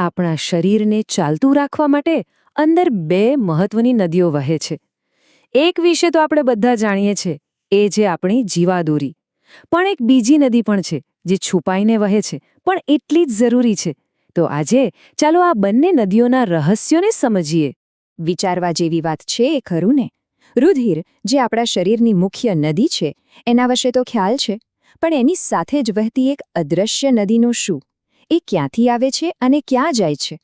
આપણા શરીરને ચાલતું રાખવા માટે અંદર બે મહત્વની નદીઓ વહે છે. એક વિશે તો આપણે બધા જાણીએ છીએ, એ છે આપણી જીવાદોરી. પણ એક બીજી નદી પણ છે, જે છુપાઈને વહે છે, પણ એટલી જ જરૂરી છે. તો આજે ચાલો આ બંને નદીઓના રહસ્યોને સમજીએ. વિચારવા જેવી વાત છે એ, ખરું ને? રુધિર, જે આપણા શરીરની મુખ્ય નદી છે, એના વિશે તો ખ્યાલ છે, પણ એની સાથે જ વહેતી એક અદૃશ્ય નદીનું શું? એ ક્યાંથી આવે છે અને ક્યાં જાય છે?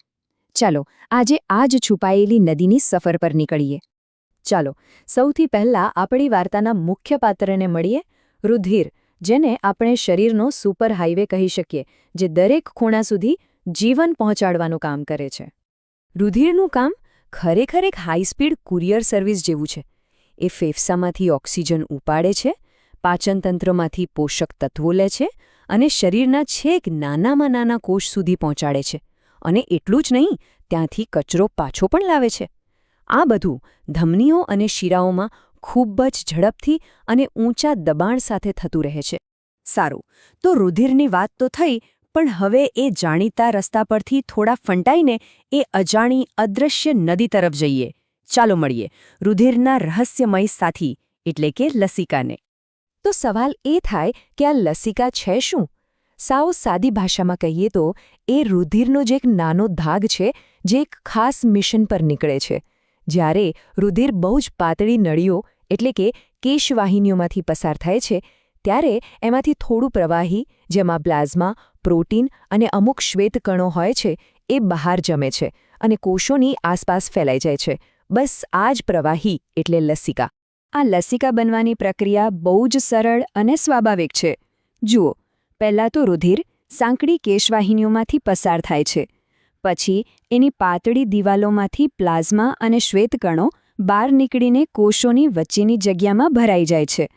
ચાલો, આજે આ જ છુપાયેલી નદીની સફર પર નીકળીએ. ચાલો, સૌથી પહેલા આપણી વાર્તાના મુખ્ય પાત્રને મળીએ. રુધિર, જેને આપણે શરીરનો સુપર હાઈવે કહી શકીએ, જે દરેક ખૂણા સુધી જીવન પહોંચાડવાનું કામ કરે છે. રુધિરનું કામ ખરેખર એક હાઈસ્પીડ કુરિયર સર્વિસ જેવું છે. એ ફેફસામાંથી ઓક્સિજન ઉપાડે છે પાચનતંત્રમાંથી પોષક તત્વો લે છે અને શરીરના છેક નાનામાં નાના કોષ સુધી પહોંચાડે છે અને એટલું જ નહીં, ત્યાંથી કચરો પાછો પણ લાવે છે. આ બધું ધમનીઓ અને શિરાઓમાં ખૂબ જ ઝડપથી અને ઊંચા દબાણ સાથે થતું રહે છે. સારું, તો રુધિરની વાત તો થઈ, પણ હવે એ જાણીતા રસ્તા પરથી થોડા ફંટાઈને એ અજાણી અદૃશ્ય નદી તરફ જઈએ. ચાલો મળીએ, રુધિરના રહસ્યમય સાથી, એટલે કે લસિકાને. તો સવાલ એ થાય કે આ લસિકા છે શું? સાવ સાદી ભાષામાં કહીએ તો, એ રુધિરનો જ એક નાનો ધાગ છે, જે એક ખાસ મિશન પર નીકળે છે. જ્યારે રુધિર બહુ જ પાતળી નળીઓ, એટલે કે કેશવાહિનીઓમાંથી પસાર થાય છે, ત્યારે એમાંથી થોડું પ્રવાહી, જેમાં પ્લાઝમા, પ્રોટીન અને અમુક શ્વેતકણો હોય છે, એ બહાર જમે છે અને કોષોની આસપાસ ફેલાઈ જાય છે. બસ આ જ પ્રવાહી, એટલે લસિકા. આ લસિકા બનવાની પ્રક્રિયા બહુ જ સરળ અને સ્વાભાવિક છે. જુઓ, પહેલાં તો રુધિર સાંકડી કેશવાહિનીઓમાંથી પસાર થાય છે. પછી એની પાતળી દિવાલોમાંથી પ્લાઝમા અને શ્વેતકણો બહાર નીકળીને કોષોની વચ્ચેની જગ્યામાં ભરાઈ જાય છે.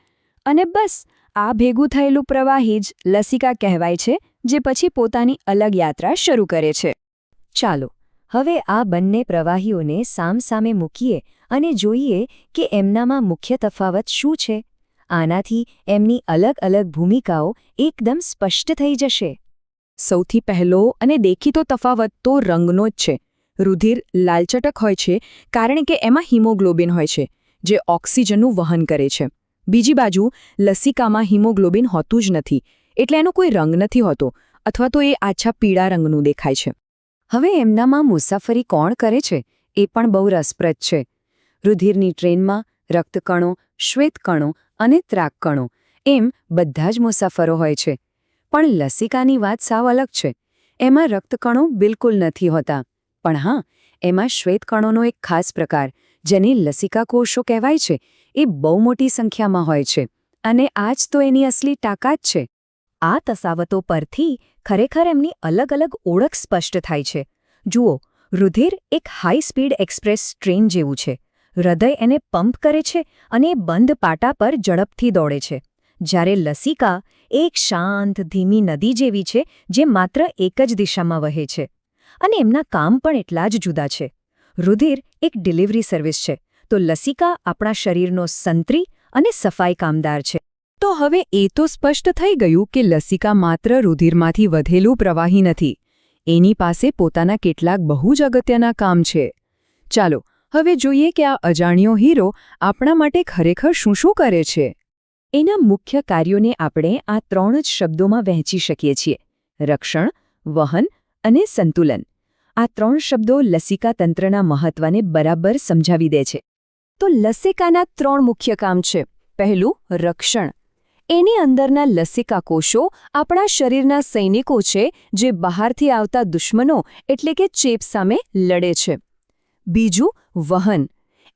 અને બસ, આ ભેગું થયેલું પ્રવાહી જ લસિકા કહેવાય છે, જે પછી પોતાની અલગ યાત્રા શરૂ કરે છે. ચાલો હવે આ બંને પ્રવાહીઓને સામસામે મૂકીએ અને જોઈએ કે એમનામાં મુખ્ય તફાવત શું છે. આનાથી એમની અલગ અલગ ભૂમિકાઓ એકદમ સ્પષ્ટ થઈ જશે. સૌથી પહેલો અને દેખીતો તફાવત તો રંગનો જ છે. રુધિર લાલચટક હોય છે, કારણ કે એમાં હિમોગ્લોબિન હોય છે, જે ઓક્સિજનનું વહન કરે છે. બીજી બાજુ, લસિકામાં હિમોગ્લોબિન હોતું જ નથી, એટલે એનો કોઈ રંગ નથી હોતો, અથવા તો એ આછા પીળા રંગનું દેખાય છે. હવે એમનામાં મુસાફરી કોણ કરે છે એ પણ બહુ રસપ્રદ છે. રુધિરની ટ્રેનમાં રક્તકણો, શ્વેતકણો અને ત્રાકકણો એમ બધા જ મુસાફરો હોય છે. પણ લસિકાની વાત સાવ અલગ છે. એમાં રક્તકણો બિલકુલ નથી હોતા. પણ હા, એમાં શ્વેતકણોનો એક ખાસ પ્રકાર, જેને લસિકા કોષો કહેવાય છે, એ બહુ મોટી સંખ્યામાં હોય છે. અને આ જ તો એની અસલી તાકાત છે. આ તસાવતો પરથી ખરેખર એમની અલગ અલગ ઓળખ સ્પષ્ટ થાય છે. જુઓ, રુધિર એક હાઈ સ્પીડ એક્સપ્રેસ ટ્રેન જેવું છે. હૃદય એને પંપ કરે છે અને બંધ પાટા પર ઝડપથી દોડે છે. જ્યારે લસિકા એક શાંત, ધીમી નદી જેવી છે, જે માત્ર એક જ દિશામાં વહે છે. અને એમના કામ પણ એટલા જ જુદા છે. રુધિર એક ડિલિવરી સર્વિસ છે. તો લસિકા આપણા શરીરનો સંત્રી અને સફાઈ કામદાર છે. તો હવે એ તો સ્પષ્ટ થઈ ગયું કે લસિકા માત્ર રુધિરમાંથી વધેલું પ્રવાહી નથી. એની પાસે પોતાના કેટલાક બહુ જ અગત્યના કામ છે. ચાલો, હવે જોઈએ કે આ અજાણ્યો હીરો આપણા માટે ખરેખર શું શું કરે છે. એના મુખ્ય કાર્યોને આપણે આ ત્રણ જ શબ્દોમાં વહેંચી શકીએ છીએ. રક્ષણ, વહન અને સંતુલન. આ ત્રણ શબ્દો લસિકા તંત્રના મહત્વને બરાબર સમજાવી દે છે. તો લસિકાના ત્રણ મુખ્ય કામ છે. પહેલું, રક્ષણ. એની અંદરના લસિકા કોષો આપણા શરીરના સૈનિકો છે, જે બહારથી આવતા દુશ્મનો એટલે કે ચેપ સામે લડે છે. બીજું, વહન.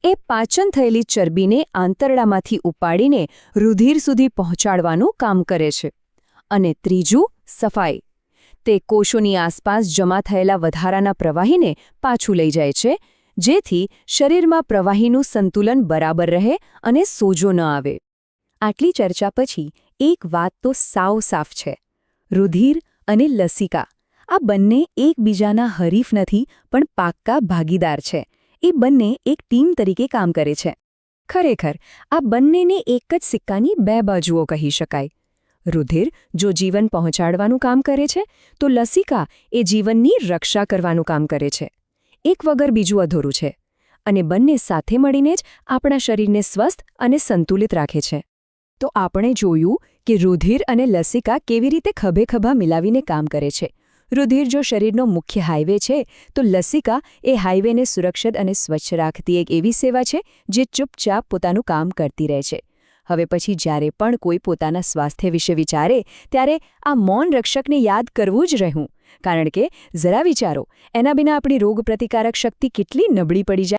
એ પાચન થયેલી ચરબીને આંતરડામાંથી ઉપાડીને રુધિર સુધી પહોંચાડવાનું કામ કરે છે. અને ત્રીજું, સફાઈ. તે કોષોની આસપાસ જમા થયેલા વધારાના પ્રવાહીને પાછું લઈ જાય છે, જેથી શરીરમાં પ્રવાહીનું સંતુલન બરાબર રહે અને સોજો ન આવે. આટલી ચર્ચા પછી એક વાત તો સાવ સાફ છે. રુધિર અને લસિકા. આ બંને એકબીજાના હરીફ નથી, પણ પાક્કા ભાગીદાર છે. એ બંને એક ટીમ તરીકે કામ કરે છે. ખરેખર, આ બંનેને એક જ સિક્કાની બે બાજુઓ કહી શકાય. રુધિર જો જીવન પહોંચાડવાનું કામ કરે છે, તો લસિકા એ જીવનની રક્ષા કરવાનું કામ કરે છે. એક વગર બીજું અધૂરું છે. અને બંને સાથે મળીને જ આપણા શરીરને સ્વસ્થ અને સંતુલિત રાખે છે. તો આપણે જોયું કે રુધિર અને લસિકા કેવી રીતે ખભે ખભા મિલાવીને કામ કરે છે. રુધિર જો શરીરનો મુખ્ય હાઇવે છે, તો લસિકા એ હાઇવેને સુરક્ષિત અને સ્વચ્છ રાખતી એક એવી સેવા છે, જે ચૂપચાપ પોતાનું કામ કરતી રહે છે. હવે પછી જ્યારે પણ કોઈ પોતાના સ્વાસ્થ્ય વિશે વિચારે, ત્યારે આ મૌન રક્ષકને યાદ કરવું જ રહ્યું. કારણ કે, જરા વિચારો, એના વિના આપણી રોગપ્રતિકારક શક્તિ કેટલી નબળી પડી જાય.